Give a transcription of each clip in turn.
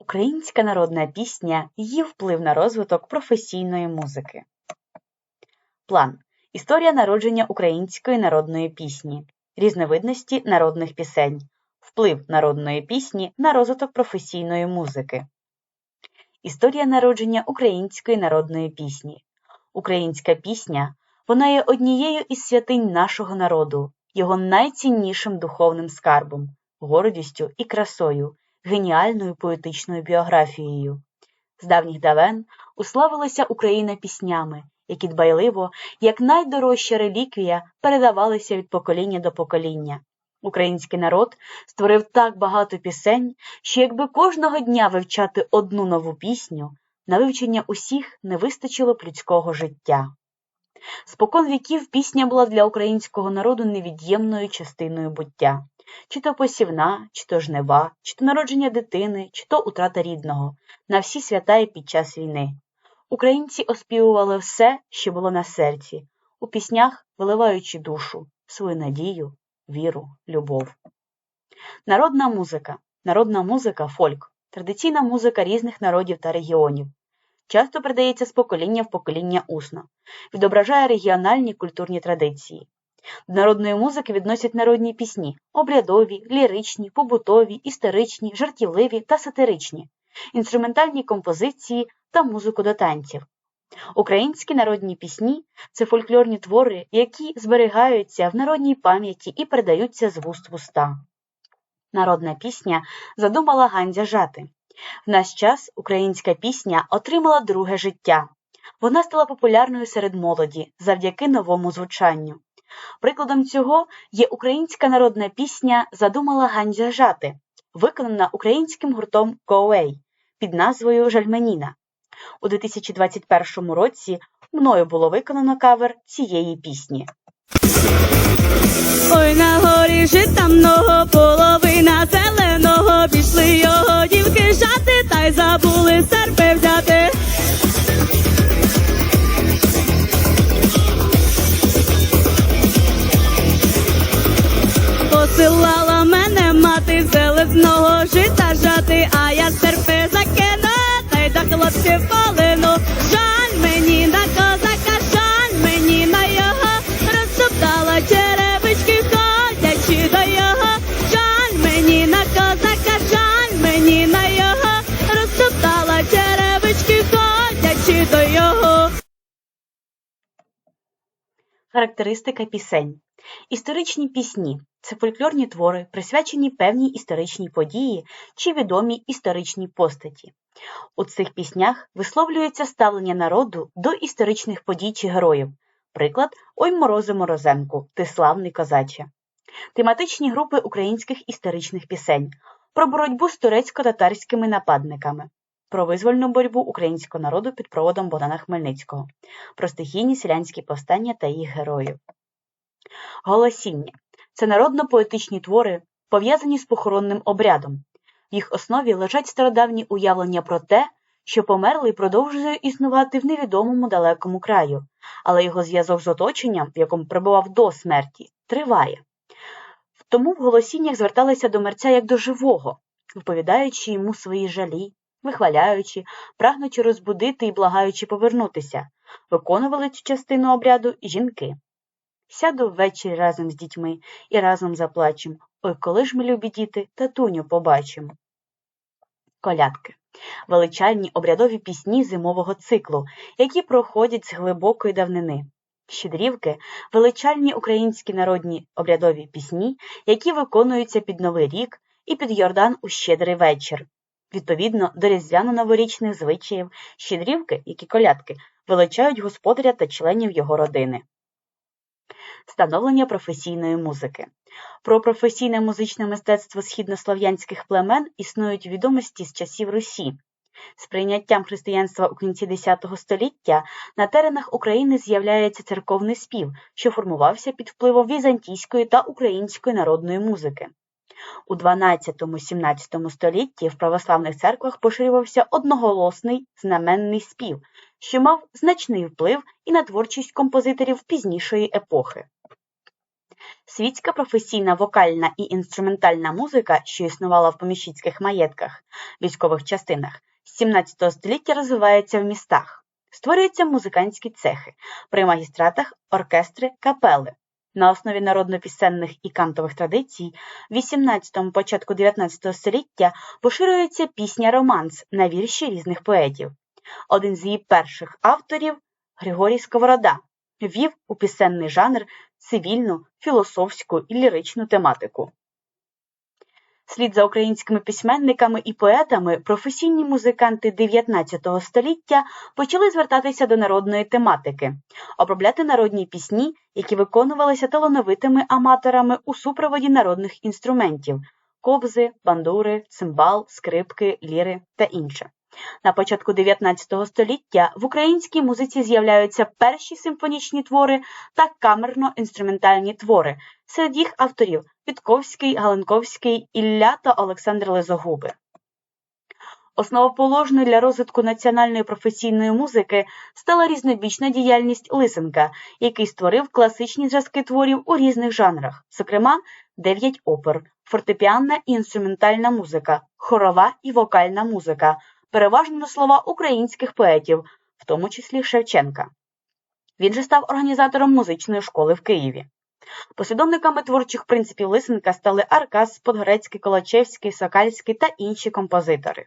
Українська народна пісня її вплив на розвиток професійної музики. План. Історія народження української народної пісні. Різновидності народних пісень. Вплив народної пісні на розвиток професійної музики. Історія народження української народної пісні. Українська пісня вона є однією із святинь нашого народу, його найціннішим духовним скарбом, гордістю і красою, геніальною поетичною біографією. З давніх давен уславилася Україна піснями, які дбайливо, як найдорожча реліквія, передавалися від покоління до покоління. Український народ створив так багато пісень, що якби кожного дня вивчати одну нову пісню, на вивчення усіх не вистачило б людського життя. Спокон віків пісня була для українського народу невід'ємною частиною буття чи то посівна, чи то жнива, чи то народження дитини, чи то утрата рідного, на всі свята і під час війни. Українці оспівували все, що було на серці, у піснях виливаючи душу, свою надію, віру, любов. Народна музика. Народна музика фольк, традиційна музика різних народів та регіонів. Часто передається з покоління в покоління усно, відображає регіональні культурні традиції. До народної музики відносять народні пісні обрядові, ліричні, побутові, історичні, жартівливі та сатиричні, інструментальні композиції та музику до танців. Українські народні пісні це фольклорні твори, які зберігаються в народній пам'яті і передаються з вуст в уста. Народна пісня задумала Гандзя Жати. В наш час українська пісня отримала друге життя. Вона стала популярною серед молоді завдяки новому звучанню. Прикладом цього є українська народна пісня Задумала Гандзя Жати, виконана українським гуртом Коуей під назвою Жальменіна. У 2021 році мною було виконано кавер цієї пісні. Ой, на горі жита много, половина зеленого, пішли його дівки жати, та й забули серпи Характеристика пісень. Історичні пісні це фольклорні твори, присвячені певній історичній події чи відомій історичній постаті. У цих піснях висловлюється ставлення народу до історичних подій чи героїв. Приклад Ой морози морозенку, ти славний козаче. Тематичні групи українських історичних пісень про боротьбу з турецько-татарськими нападниками, про визвольну боротьбу українського народу під проводом Богдана Хмельницького, про стихійні селянські повстання та їх героїв. Голосіння це народно-поетичні твори, пов'язані з похоронним обрядом. В їх основі лежать стародавні уявлення про те, що померлий продовжує існувати в невідомому далекому краю, але його зв'язок з оточенням, в якому перебував до смерті, триває. Тому в голосіннях зверталися до мерця як до живого, виповідаючи йому свої жалі, вихваляючи, прагнучи розбудити і благаючи повернутися, виконували цю частину обряду жінки. Сяду ввечері разом з дітьми і разом заплачем. Ой, коли ж ми, любі діти, татуню побачимо. Колядки величальні обрядові пісні зимового циклу, які проходять з глибокої давнини. Щедрівки величальні українські народні обрядові пісні, які виконуються під Новий рік і під Йордан у щедрий вечір. Відповідно до різдвяно-новорічних звичаїв, щедрівки, які колядки, величають господаря та членів його родини. Становлення професійної музики. Про професійне музичне мистецтво східнослов'янських племен існують відомості з часів Русі. З прийняттям християнства у кінці X століття на теренах України з'являється церковний спів, що формувався під впливом візантійської та української народної музики. У XII-XVII столітті в православних церквах поширювався одноголосний знаменний спів, що мав значний вплив і на творчість композиторів пізнішої епохи. Світська професійна вокальна і інструментальна музика, що існувала в поміщицьких маєтках, військових частинах, з 17 століття розвивається в містах. Створюються музикантські цехи, при магістратах оркестри, капели. На основі народно-пісенних і кантових традицій в 18-му початку 19 століття поширюється пісня романс на вірші різних поетів. Один з її перших авторів Григорій Сковорода ввів у пісенний жанр цивільну, філософську і ліричну тематику. Слід за українськими письменниками і поетами професійні музиканти 19 століття почали звертатися до народної тематики, обробляти народні пісні, які виконувалися талановитими аматорами у супроводі народних інструментів кобзи, бандури, цимбал, скрипки, ліри та інше. На початку 19 століття в українській музиці з'являються перші симфонічні твори та камерно-інструментальні твори, серед їх авторів Вітковський, Галенковський, Ілля та Олександр Лезогуби. Основоположною для розвитку національної професійної музики стала різнобічна діяльність Лисенка, який створив класичні зразки творів у різних жанрах, зокрема, дев'ять опер, фортепіанна і інструментальна музика, хорова і вокальна музика, переважно на слова українських поетів, в тому числі Шевченка. Він же став організатором музичної школи в Києві. Послідовниками творчих принципів Лисенка стали Аркас, Подгорецький, Колачевський, Сокальський та інші композитори.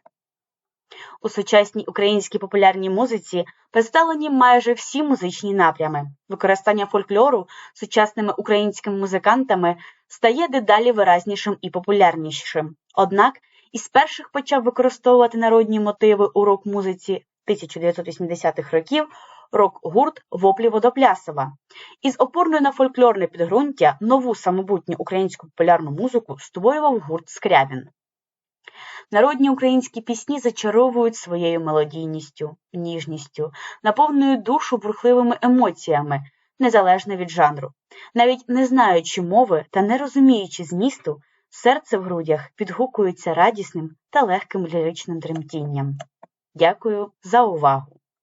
У сучасній українській популярній музиці представлені майже всі музичні напрями. Використання фольклору сучасними українськими музикантами стає дедалі виразнішим і популярнішим. Однак із перших почав використовувати народні мотиви у рок-музиці 1980-х років рок-гурт Воплі Водоплясова. Із опорною на фольклорне підґрунтя нову самобутню українську популярну музику створював гурт Скрябін. Народні українські пісні зачаровують своєю мелодійністю, ніжністю, наповнюють душу бурхливими емоціями, незалежно від жанру. Навіть не знаючи мови та не розуміючи змісту, серце в грудях підгукується радісним та легким ліричним тремтінням. Дякую за увагу!